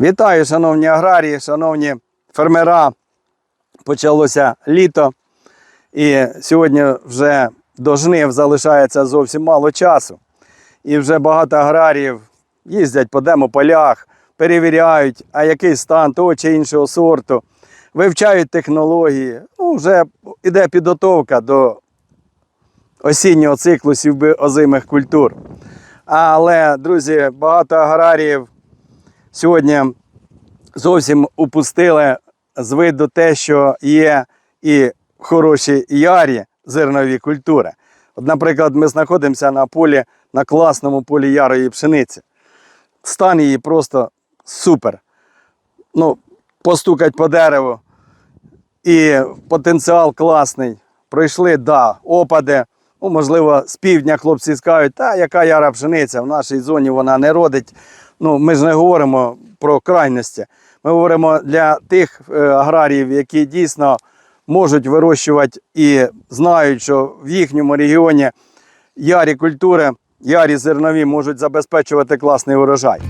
Вітаю, шановні аграрії, шановні фермера. Почалося літо, і сьогодні вже до жнив залишається зовсім мало часу. І вже багато аграріїв їздять по демополях, перевіряють, а який стан того чи іншого сорту, вивчають технології. Ну, вже йде підготовка до осіннього циклу сівби озимих культур. Але, друзі, багато аграріїв сьогодні зовсім упустили з виду те, що є і хороші ярі зернові культури. От, наприклад, ми знаходимося на полі, на класному полі ярої пшениці. Стан її просто супер. Ну, постукать по дереву. І потенціал класний. Пройшли, да, опади. Ну, можливо, з півдня хлопці скажуть, та яка яра пшениця, в нашій зоні вона не родить. Ну, ми ж не говоримо про крайності. Ми говоримо для тих е, аграріїв, які дійсно можуть вирощувати і знають, що в їхньому регіоні ярі культури, ярі зернові можуть забезпечувати класний урожай.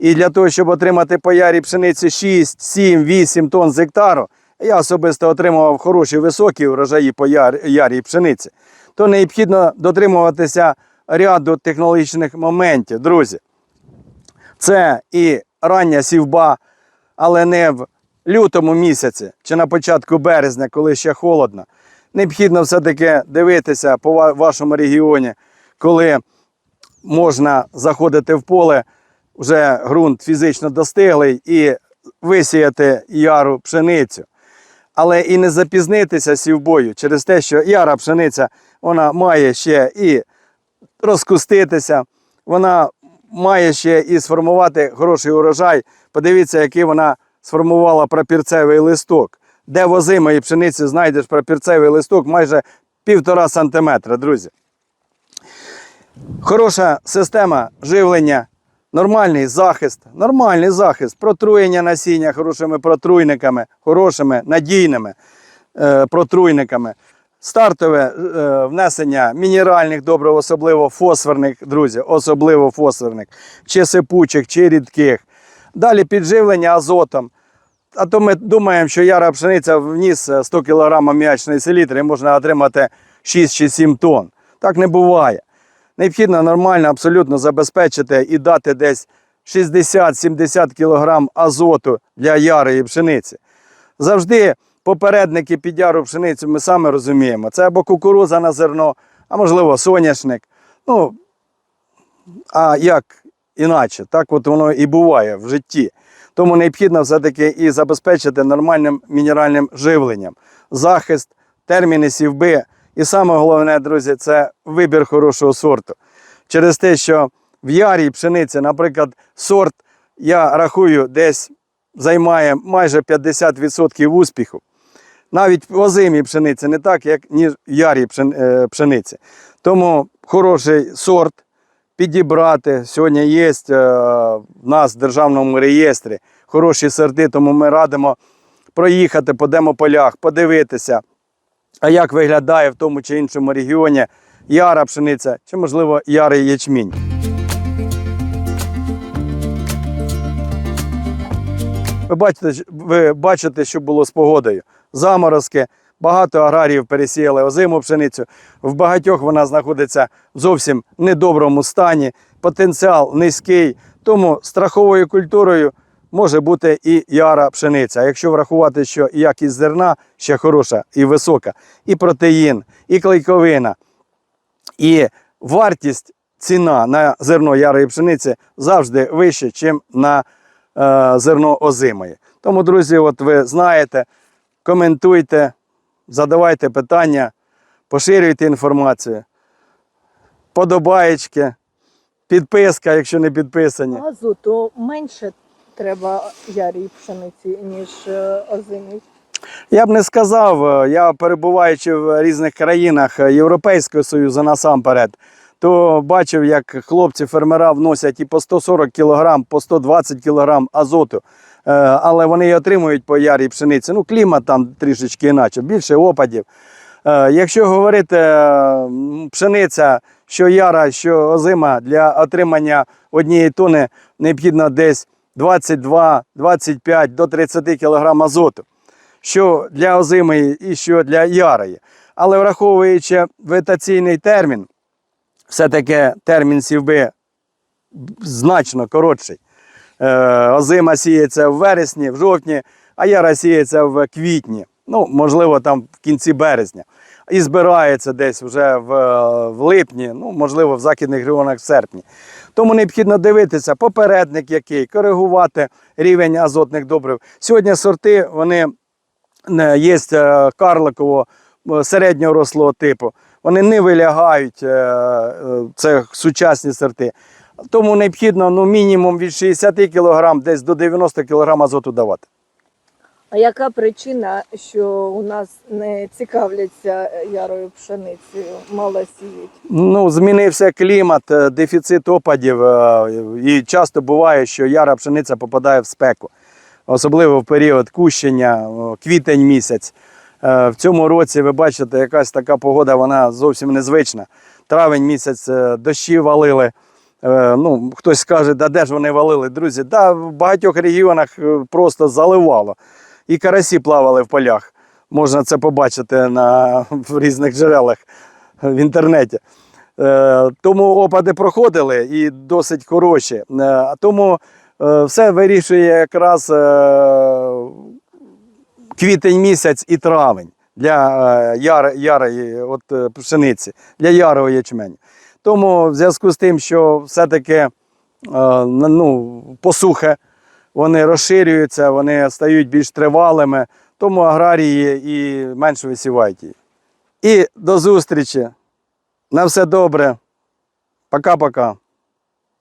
І для того, щоб отримати по ярі пшениці 6, 7, 8 тонн з гектару, я особисто отримував хороші високі урожаї по яр- ярій пшениці, то необхідно дотримуватися ряду технологічних моментів, друзі. Це і рання сівба, але не в лютому місяці чи на початку березня, коли ще холодно. Необхідно все-таки дивитися по вашому регіоні, коли можна заходити в поле, вже ґрунт фізично достиглий, і висіяти яру пшеницю. Але і не запізнитися сівбою через те, що яра пшениця вона має ще і розкуститися, вона має ще і сформувати хороший урожай. Подивіться, який вона сформувала прапірцевий листок. Де в озимої пшениці знайдеш прапірцевий листок майже півтора сантиметра, друзі. Хороша система живлення, нормальний захист, нормальний захист, протруєння насіння хорошими протруйниками, хорошими, надійними е, протруйниками. Стартове е, внесення мінеральних добрив, особливо фосфорних, друзі, особливо фосфорних, чи сипучих, чи рідких. Далі підживлення азотом. А то ми думаємо, що яра пшениця вніс е, 100 кг аміачної селітри і можна отримати 6 чи 7 тонн. Так не буває. Необхідно нормально абсолютно забезпечити і дати десь 60-70 кг азоту для ярої пшениці. Завжди попередники під яру пшеницю ми саме розуміємо. Це або кукуруза на зерно, а можливо соняшник. Ну, а як іначе? Так от воно і буває в житті. Тому необхідно все-таки і забезпечити нормальним мінеральним живленням, захист, терміни сівби. І саме головне, друзі, це вибір хорошого сорту. Через те, що в ярій пшениці, наприклад, сорт, я рахую, десь займає майже 50% успіху. Навіть в озимій пшениці не так, як ніж в ярій е, пшениці. Тому хороший сорт підібрати. Сьогодні є е, в нас в державному реєстрі хороші сорти, тому ми радимо проїхати по демополях, подивитися, а як виглядає в тому чи іншому регіоні яра пшениця, чи, можливо, ярий ячмінь. Ви бачите, ви бачите, що було з погодою. Заморозки, багато аграріїв пересіяли озиму пшеницю. В багатьох вона знаходиться в зовсім недоброму стані, потенціал низький. Тому страховою культурою може бути і яра пшениця. Якщо врахувати, що якість зерна ще хороша і висока, і протеїн, і клейковина, і вартість ціна на зерно ярої пшениці завжди вища, ніж на е, зерно озимої. Тому, друзі, от ви знаєте, коментуйте, задавайте питання, поширюйте інформацію, подобаєчки, підписка, якщо не підписані. Азоту менше треба ярій пшениці, ніж е, озимій. Я б не сказав, е, я перебуваючи в різних країнах Європейського Союзу насамперед, то бачив, як хлопці-фермера вносять і по 140 кг, по 120 кг азоту. Е, Але вони і отримують по ярій пшениці. Ну, клімат там трішечки іначе, більше опадів. Е, Якщо говорити е, пшениця, що яра, що озима, для отримання однієї тони необхідно десь 22, 25 до 30 кг азоту, що для озимої і що для ярої. Але враховуючи вегетаційний термін, все-таки термін сівби значно коротший. Е, озима сіється в вересні, в жовтні, а яра сіється в квітні, ну, можливо, там в кінці березня. І збирається десь вже в, е, в липні, ну, можливо, в західних регіонах в серпні. Тому необхідно дивитися, попередник який, коригувати рівень азотних добрив. Сьогодні сорти вони е, є карликового середнього рослого типу. Вони не вилягають, це сучасні сорти. Тому необхідно ну, мінімум від 60 кг десь до 90 кг азоту давати. А яка причина, що у нас не цікавляться ярою пшеницею, мало сіють? Ну, змінився клімат, е, дефіцит опадів, е, і часто буває, що яра пшениця попадає в спеку, особливо в період кущення, квітень місяць. Е, В цьому році ви бачите, якась така погода, вона зовсім незвична. Травень місяць дощі валили. Е, Ну, хтось скаже, да де ж вони валили, друзі? Да, в багатьох регіонах е, просто заливало. І карасі плавали в полях. Можна це побачити на, в різних джерелах в інтернеті. Е, Тому опади проходили і досить хороші. Е, Тому все вирішує якраз квітень місяць і травень для яр, ярої от, пшениці, для ярого ячменю. Тому в зв'язку з тим, що все-таки е, ну, посухи, вони розширюються, вони стають більш тривалими, тому аграрії і менше висівають її. І до зустрічі! На все добре. Пока-пока.